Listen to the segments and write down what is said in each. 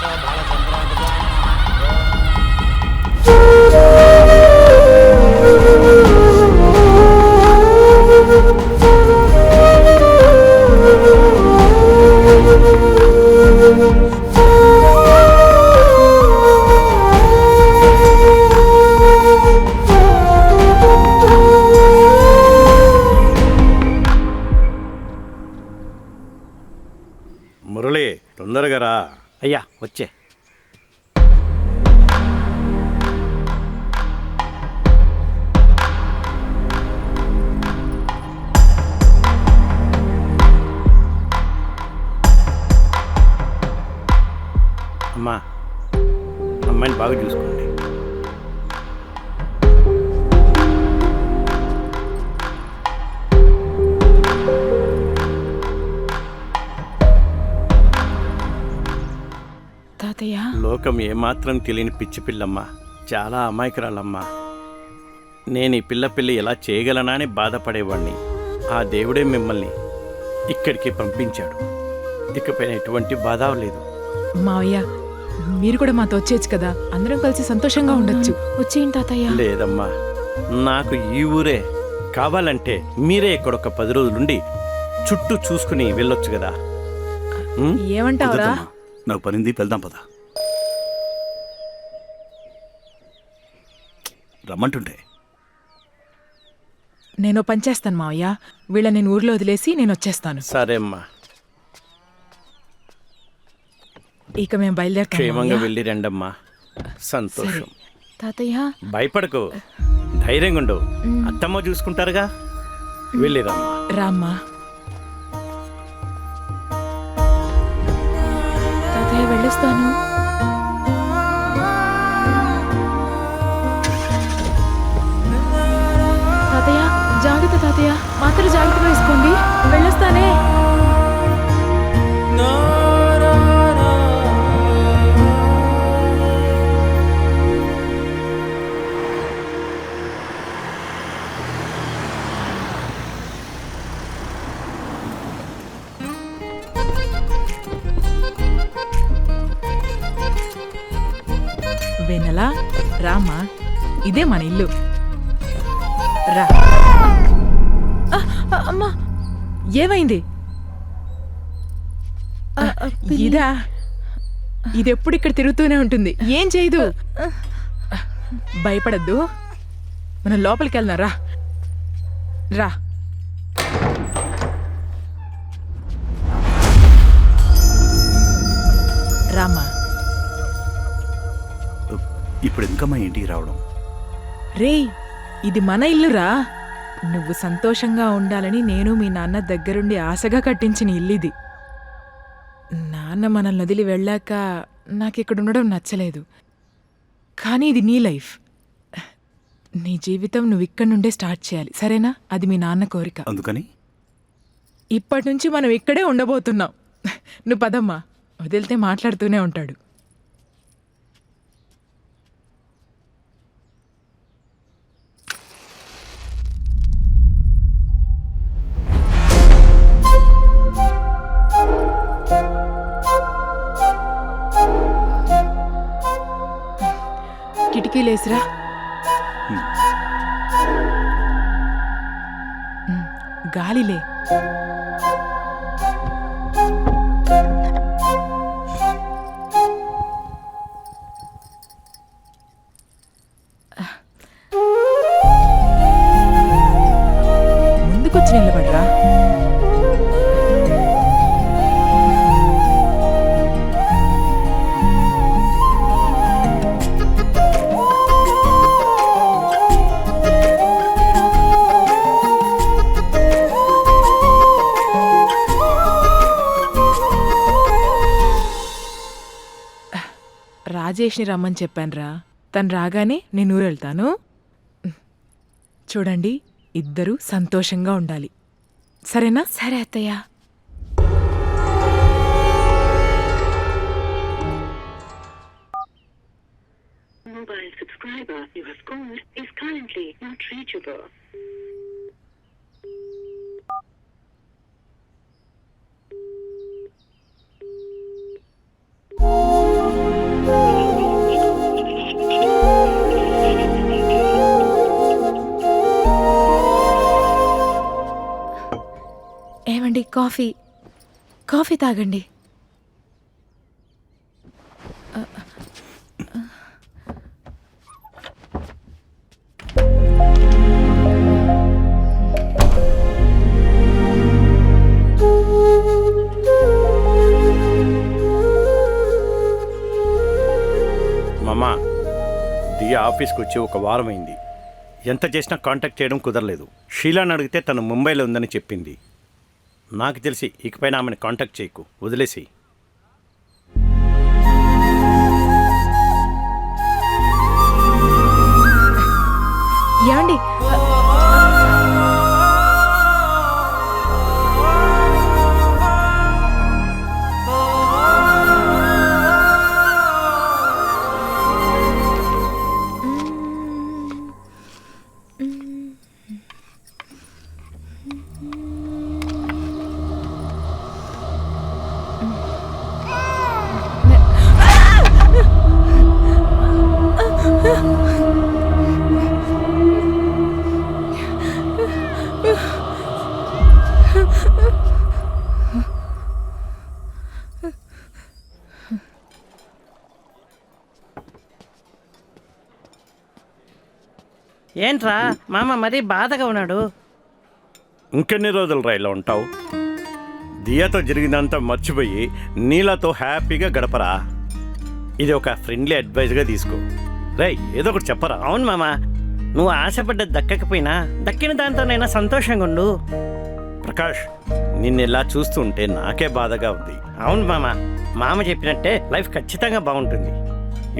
সবাই అమ్మా అమ్మాయిని బాగా చూసుకోండి. తాతయ్య. లోకం ఏమాత్రం తెలియని పిచ్చి పిల్లమ్మ చాలా అమాయకురాలమ్మా. నేను ఈ పిల్ల పిల్లి ఎలా చేయగలనా అని బాధపడేవాడిని ఆ దేవుడే మిమ్మల్ని ఇక్కడికి పంపించాడు. ఇకపైన ఎటువంటి బాధ లేదు. మావయ్య మీరు కూడా మాతో వచ్చేయచ్చు కదా. అందరం కలిసి సంతోషంగా ఉండొచ్చు. వచ్చేయండి తాతయ్య. లేదమ్మా. నాకు ఈ ఊరే. కావాలంటే మీరే ఇక్కడ ఒక పది రోజులుండి చుట్టూ చూసుకుని వెళ్ళొచ్చు కదా? ఏమంటావురా. నాకు పనింది వెళ్దాం పద. రమ్మంటుంటే నేను పనిచేస్తాను మావయ్య. వీళ్ళ నేను ఊర్లో వదిలేసి నేను వచ్చేస్తాను. సరే అమ్మా. ఇక మేము క్షేమంగా. వెళ్ళి రండమ్మా. సంతోషం. తాతయ్య. భయపడకు. ధైర్యంగా ఉండు అత్తమ్మ చూసుకుంటారుగా? వెళ్ళిరమ్మా. రామ్మా. తాతయ్య వెళ్ళొస్తాను. తాతయ్య జాగ్రత్త తాతయ్య. మాత్రం జాగ్రత్త వేసుకోండి. వెళ్ళొస్తానే. వెనలా రామ్మా ఇదే మన ఇల్లు. రా. అమ్మా ఏమైంది? ఇదా ఇది. ఎప్పుడు ఇక్కడ తిరుగుతూనే ఉంటుంది. ఏం చేయదు? భయపడద్దు. మనం లోపలికి వెళ్దాం రా. రా. ఇప్పుడు ఇంకా మా ఇంటికి రావడం. రేయ్ ఇది మన ఇల్లురా. నువ్వు సంతోషంగా ఉండాలని నేను మీ నాన్న దగ్గరుండి ఆశగా కట్టించిన ఇల్లిది. నాన్న మనల్ని వదిలి వెళ్ళాక నాకు ఇక్కడ ఉండడం నచ్చలేదు. కానీ ఇది నీ లైఫ్. నీ జీవితం నువ్వు ఇక్కడి నుండే స్టార్ట్ చేయాలి సరేనా? అది మీ నాన్న కోరిక. అందుకని? ఇప్పటి నుంచి మనం ఇక్కడే ఉండబోతున్నాం. నువ్వు పదమ్మా వదిలితే మాట్లాడుతూనే ఉంటాడు. కిటికీలేసిరా గాలిలే. రాజేష్ని రమ్మని చెప్పానురా. తను రాగానే నేను ఊరు వెళ్తాను చూడండి ఇద్దరూ సంతోషంగా ఉండాలి. సరేనా? సరే అత్తయ్య. కాఫీ. కాఫీ తాగండి. మామా దియా ఆఫీస్కి వచ్చి ఒక వారం అయింది. ఎంత చేసినా కాంటాక్ట్ చేయడం కుదరలేదు. షీలాని అడిగితే తను ముంబైలో ఉందని చెప్పింది. నాకు తెలిసి ఇకపైన ఆమెను కాంటాక్ట్ చేయకు. వదిలేసి ఏంట్రా? మామ మరీ బాధగా ఉన్నాడు. ఇంకెన్ని రోజులు రైల్లో ఉంటావు? దియాతో జరిగిందంతా మర్చిపోయి నీళ్ళతో హ్యాపీగా గడపరా. ఇది ఒక ఫ్రెండ్లీ అడ్వైజ్గా తీసుకో. రై ఏదో ఒకటి చెప్పరా? అవును మామ. నువ్వు ఆశపడ్డది దక్కకపోయినా దక్కిన దాంతోనైనా సంతోషంగా ఉండు. ప్రకాష్ నిన్ను ఇలా చూస్తుంటే నాకే బాధగా ఉంది. అవును మామ. మామ చెప్పినట్టే లైఫ్ ఖచ్చితంగా బాగుంటుంది.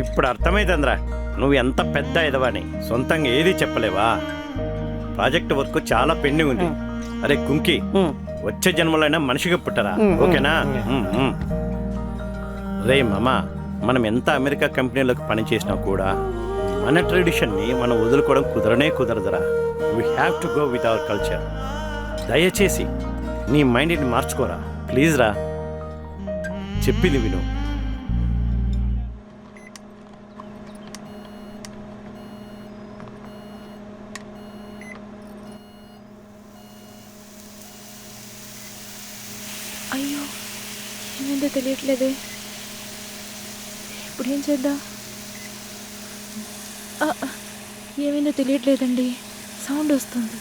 ఇప్పుడు అర్థమైందిరా నువ్వు ఎంత పెద్ద ఎదవని సొంతంగా ఏది చెప్పలేవా? ప్రాజెక్ట్ వర్క్ చాలా పెండింగ్ ఉంది. అరే కుంకి వచ్చే జన్మలైనా మనిషిగా పుట్టరా? ఓకేనా. రే మామా మనం ఎంత అమెరికా కంపెనీలకు పని చేసినా కూడా మన ట్రెడిషన్ని మనం వదులుకోవడం కుదరనే కుదరదురా. We have to go with our culture దయచేసి నీ మైండ్ని మార్చుకోరా. ప్లీజ్ రా చెప్పింది విను. ఏమైందో తెలియట్లేదే. ఇప్పుడు ఏం చేద్దాం ఆ, ఏమైందో తెలియట్లేదండి. సౌండ్ వస్తుంది.